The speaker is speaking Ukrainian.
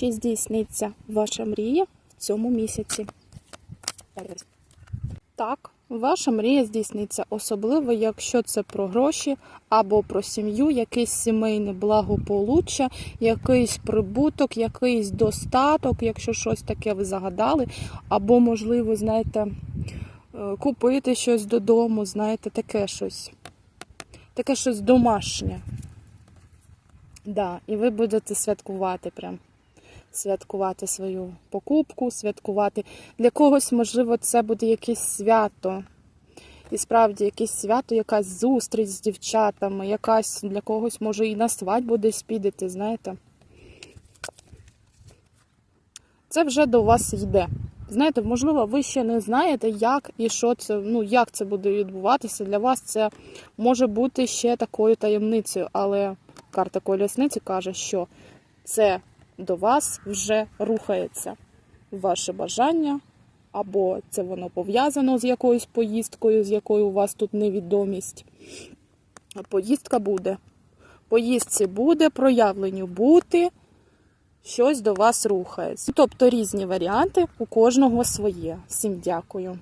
Чи здійсниться ваша мрія в цьому місяці? Так, ваша мрія здійсниться, особливо якщо це про гроші або про сім'ю, якесь сімейне благополуччя, якийсь прибуток, якийсь достаток, якщо щось таке ви загадали, або, можливо, знаєте, е, купити щось додому, знаєте, таке щось. Таке щось домашнє. Да, і ви будете святкувати прям. Святкувати свою покупку, святкувати. Для когось, можливо, це буде якесь свято. І справді якесь свято, якась зустріч з дівчатами, якась для когось, може, і на свадьбу десь підете, знаєте. Це вже до вас йде. Знаєте, можливо, ви ще не знаєте, як і що це, ну, як це буде відбуватися. Для вас це може бути ще такою таємницею, але карта колісниці каже, що це до вас вже рухається ваше бажання, або це воно пов'язано з якоюсь поїздкою, з якою у вас тут невідомість. Поїздка буде. Поїздці буде, проявленню бути, щось до вас рухається. Тобто різні варіанти, у кожного своє. Всім дякую.